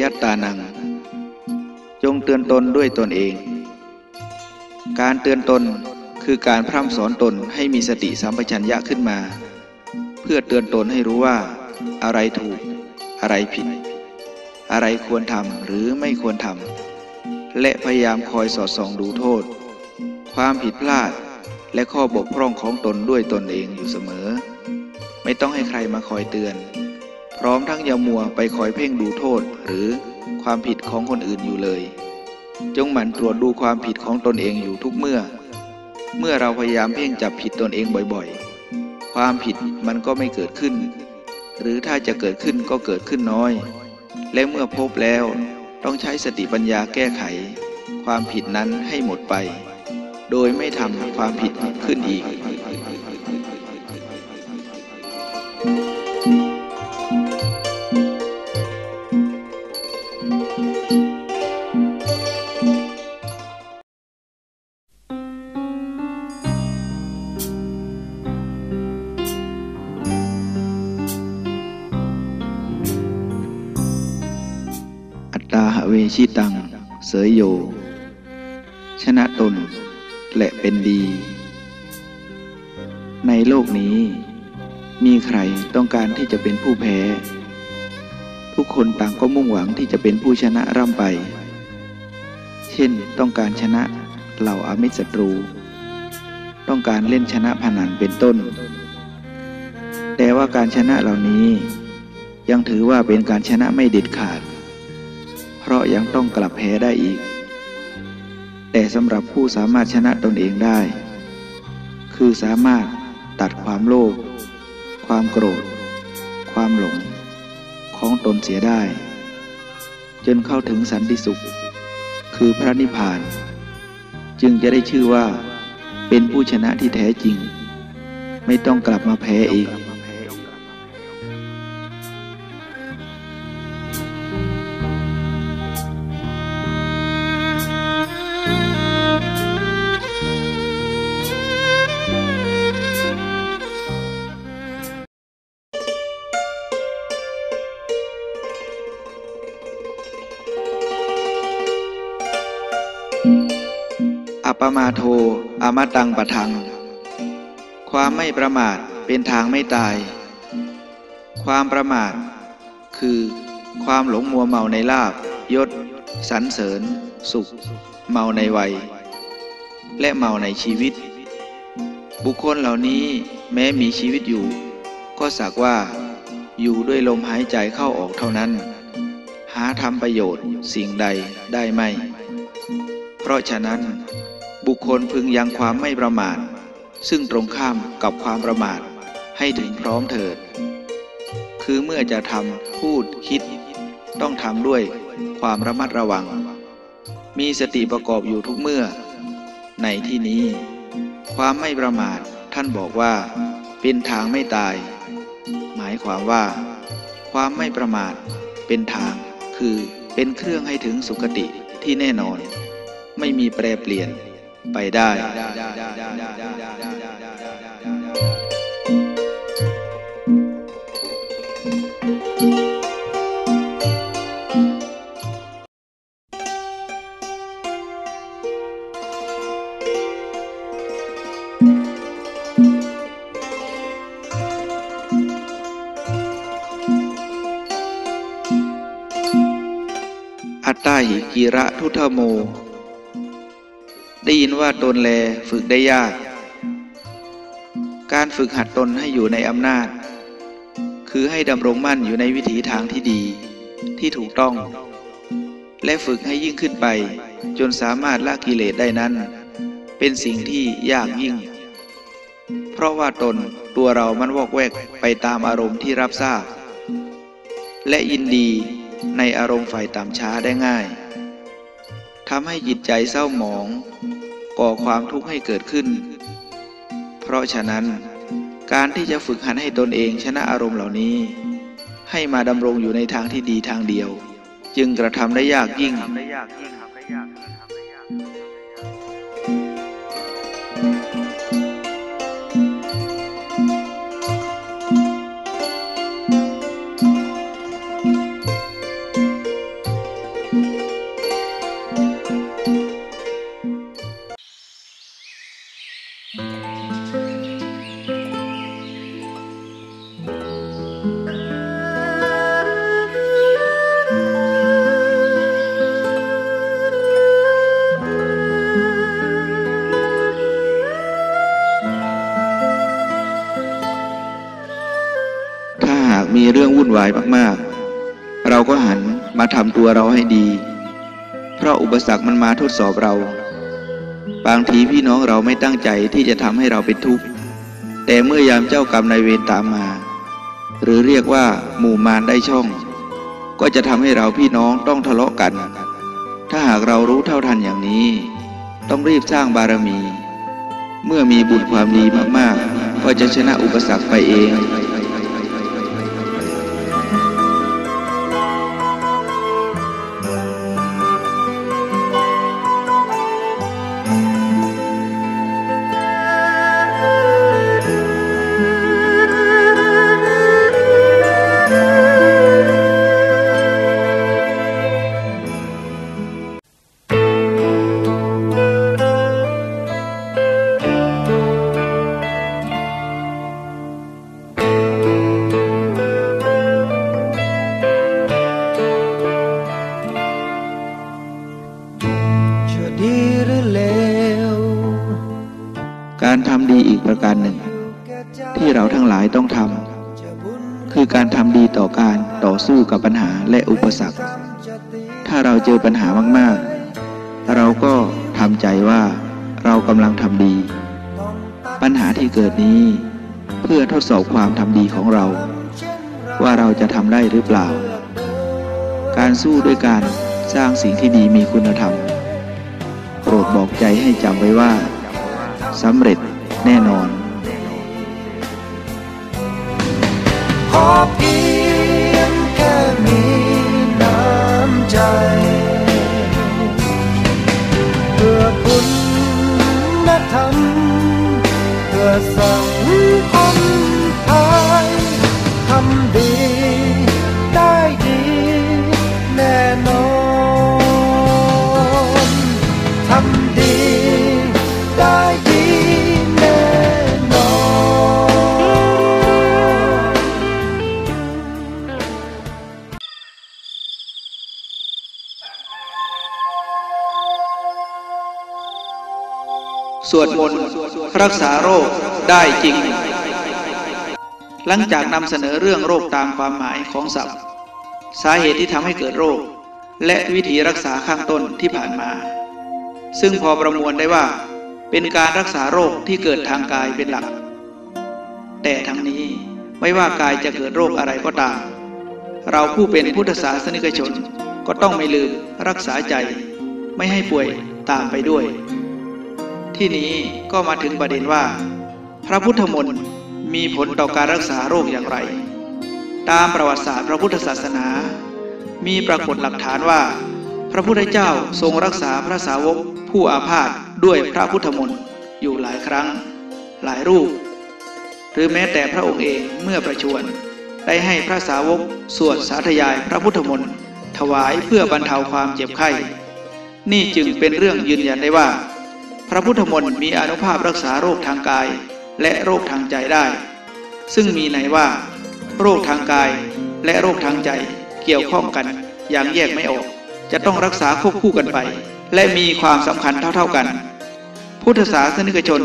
ยัตตานัง จงเตือนตนด้วยตนเอง การเตือนตนคือการพร่ำสอนตนให้มีสติสัมปชัญญะขึ้นมา เพื่อเตือนตนให้รู้ว่า อะไรถูก อะไรผิด อะไรควรทำหรือไม่ควรทำและพยายามคอยสอดส่องดูโทษ ความผิดพลาดและข้อบกพร่องของตนด้วยตนเองอยู่เสมอ ไม่ต้องให้ใครมาคอยเตือน พร้อมทั้งอย่ามัวไปคอยเพ่งดูโทษหรือความผิดของคนอื่นอยู่เลย จงหมั่นตรวจดูความผิดของตนเองอยู่ทุกเมื่อ เมื่อเราพยายามเพ่งจับผิดตนเองบ่อยๆ ความผิดมันก็ไม่เกิดขึ้น หรือถ้าจะเกิดขึ้นก็เกิดขึ้นน้อย และเมื่อพบแล้วต้องใช้สติปัญญาแก้ไข ความผิดนั้นให้หมดไป โดยไม่ทำความผิดขึ้นอีกอั เวชิตัง เสยโย ชนะตน และเป็นดี ในโลกนี้ มีใครต้องการที่จะเป็นผู้แพ้ ทุกคนต่างก็มุ่งหวังที่จะเป็นผู้ชนะร่ำไป เช่นต้องการชนะเหล่าอามิตรศัตรู ต้องการเล่นชนะพนันเป็นต้น แต่ว่าการชนะเหล่านี้ยังถือว่าเป็นการชนะไม่เด็ดขาด เพราะยังต้องกลับแพ้ได้อีก แต่สำหรับผู้สามารถชนะตนเองได้ คือสามารถตัดความโลภความโกรธ ความหลง ของตนเสียได้ จนเข้าถึงสันติสุข คือพระนิพพาน จึงจะได้ชื่อว่าเป็นผู้ชนะที่แท้จริง ไม่ต้องกลับมาแพ้อีก อัปปมาโทอมตังปะทัง ความไม่ประมาทเป็นทางไม่ตาย ความประมาท คือ ความหลงมัวเมาในลาบยศสรรเสริญ สุข เมาในวัย และเมาในชีวิต บุคคลเหล่านี้แม้มีชีวิตอยู่ ก็สักว่า อยู่ด้วยลมหายใจเข้าออกเท่านั้น หาทำประโยชน์สิ่งใดได้ไม่ เพราะฉะนั้น บุคคลพึงยังความไม่ประมาทซึ่งตรงข้ามกับความประมาทให้ถึงพร้อมเถิด คือเมื่อจะทำพูดคิด ต้องทำด้วยความระมัดระวัง มีสติประกอบอยู่ทุกเมื่อ ในที่นี้ ความไม่ประมาทท่านบอกว่า เป็นทางไม่ตาย หมายความว่า ความไม่ประมาทเป็นทาง คือเป็นเครื่องให้ถึงสุคติที่แน่นอน ไม่มีแปรเปลี่ยน ไปได้อัตตาหิกีระทุทโม ได้ยินว่าตนแลฝึกได้ยาก การฝึกหัดตนให้อยู่ในอำนาจ คือให้ดำรงมั่นอยู่ในวิถีทางที่ดี ที่ถูกต้อง และฝึกให้ยิ่งขึ้นไป จนสามารถละกิเลสได้นั้น เป็นสิ่งที่ยากยิ่ง เพราะว่าตนตัวเรามันวอกแวกไปตามอารมณ์ที่รับทราบ และยินดีในอารมณ์ฝ่ายต่ำช้าได้ง่าย ทำให้จิตใจเศร้าหมอง ก่อความทุกข์ให้เกิดขึ้น เพราะฉะนั้น การที่จะฝึกหัดให้ตนเองชนะอารมณ์เหล่านี้ ให้มาดำรงอยู่ในทางที่ดีทางเดียว จึงกระทำได้ยากยิ่ง มีเรื่องวายมากๆ เราก็หันมาทำตัวเราให้ดี เพราะอุปสรรคมันมาทดสอบเรา บางทีพี่น้องเราไม่ตั้งใจที่จะทำให้เราเป็นทุกข์ แต่เมื่อยามเจ้ากรรมนายเวรตามมา หรือเรียกว่าหมู่มารได้ช่อง ก็จะทำให้เราพี่น้องต้องทะเลาะกัน ถ้าหากเรารู้เท่าทันอย่างนี้ ต้องรีบสร้างบารมี เมื่อมีบุญความดีมากๆ ก็จะชนะอุปสรรคไปเอง กับปัญหาและอุปสรรค ถ้าเราเจอปัญหามากๆ เราก็ทำใจว่าเรากำลังทำดี ปัญหาที่เกิดนี้ เพื่อทดสอบความทำดีของเรา ว่าเราจะทำได้หรือเปล่ากเดินการสู้ด้วยการสร้างสิ่งที่ดีมีคุณธรรม โปรดบอกใจให้จำไว้ว่าสำเร็จแน่นอน ขอเพีย สวดมนต์รักษาโรคได้จริง หลังจากนำเสนอเรื่องโรคตามความหมายของศัพท์ สาเหตุที่ทำให้เกิดโรค และวิธีรักษาข้างต้นที่ผ่านมา ซึ่งพอประมวลได้ว่า เป็นการรักษาโรคที่เกิดทางกายเป็นหลัก แต่ทั้งนี้ไม่ว่ากายจะเกิดโรคอะไรก็ตาม เราผู้เป็นพุทธศาสนิกชนก็ต้องไม่ลืมรักษาใจ ไม่ให้ป่วยตามไปด้วย ที่นี้ก็มาถึงประเด็นว่า พระพุทธมนต์มีผลต่อการรักษาโรคอย่างไร ตามประวัติศาสตร์พระพุทธศาสนา มีปรากฏหลักฐานว่า พระพุทธเจ้าทรงรักษาพระสาวกผู้อาพาธด้วยพระพุทธมนต์อยู่หลายครั้ง หลายรูป หรือแม้แต่พระองค์เองเมื่อประชวรได้ให้พระสาวกสวดสาธยายพระพุทธมนต์ถวายเพื่อบรรเทาความเจ็บไข้ นี่จึงเป็นเรื่องยืนยันได้ว่า พระพุทธมนต์มีอนุภาพรักษาโรคทางกาย และโรคทางใจได้ ซึ่งมีในว่า โรคทางกาย และโรคทางใจเกี่ยวข้องกันอย่างแยกไม่ออก จะต้องรักษาควบคู่กันไป และมีความสำคัญเท่าๆกัน พุทธศาสนิกชน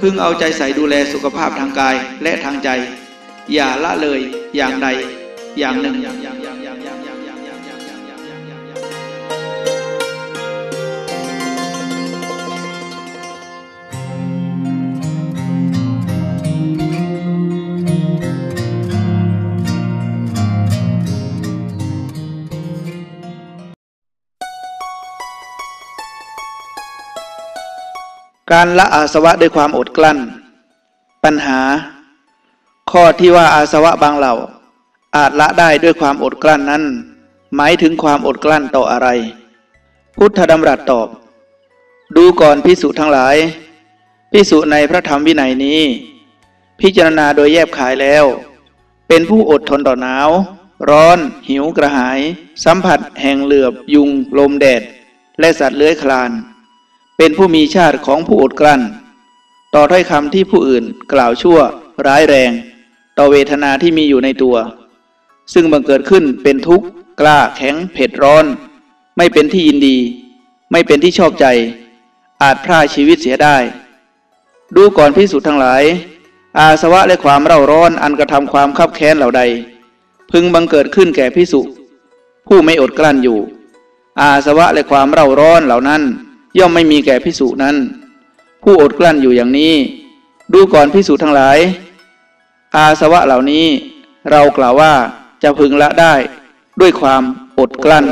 พึงเอาใจใส่ดูแลสุขภาพทางกายและทางใจ อย่าละเลยอย่างใดอย่างหนึ่ง การละอาสวะด้วยความอดกลั้น ปัญหา ข้อที่ว่าอาสวะบางเหล่า อาจละได้ด้วยความอดกลั้นนั้น หมายถึงความอดกลั้นต่ออะไร พุทธดำรัสตอบ ดูก่อนพิสุทั้งหลาย พิสุในพระธรรมวินัยนี้ พิจารณาโดยแยบขายแล้ว เป็นผู้อดทนต่อหนาว ร้อน หิวกระหาย สัมผัส แห่งเหลือบ ยุง ลมแดด และสัตว์เลื้อยคลาน เป็นผู้มีชาติของผู้อดกลั้น ต่อถ้อยคำที่ผู้อื่นกล่าวชั่ว ร้ายแรง ต่อเวทนาที่มีอยู่ในตัว ซึ่งบังเกิดขึ้นเป็นทุกข์กล้าแข็งเผ็ดร้อน ไม่เป็นที่ยินดี ไม่เป็นที่ชอบใจ อาจพร่าชีวิตเสียได้ ดูก่อนพิสุทั้งหลาย อาสวะและความเร่าร้อนอันกระทำความคับแค้นเหล่าใด พึงบังเกิดขึ้นแก่พิสุผู้ไม่อดกลั้นอยู่ อาสวะและความเร่าร้อนเหล่านั้น ย่อมไม่มีแก่พิสูจนั้น ผู้อดกลั้นอยู่อย่างนี้ ดูก่อนพิสูจทั้งหลาย อาสวะเหล่านี้ เรากล่าวว่าจะพึงละได้ด้วยความอดกลั้น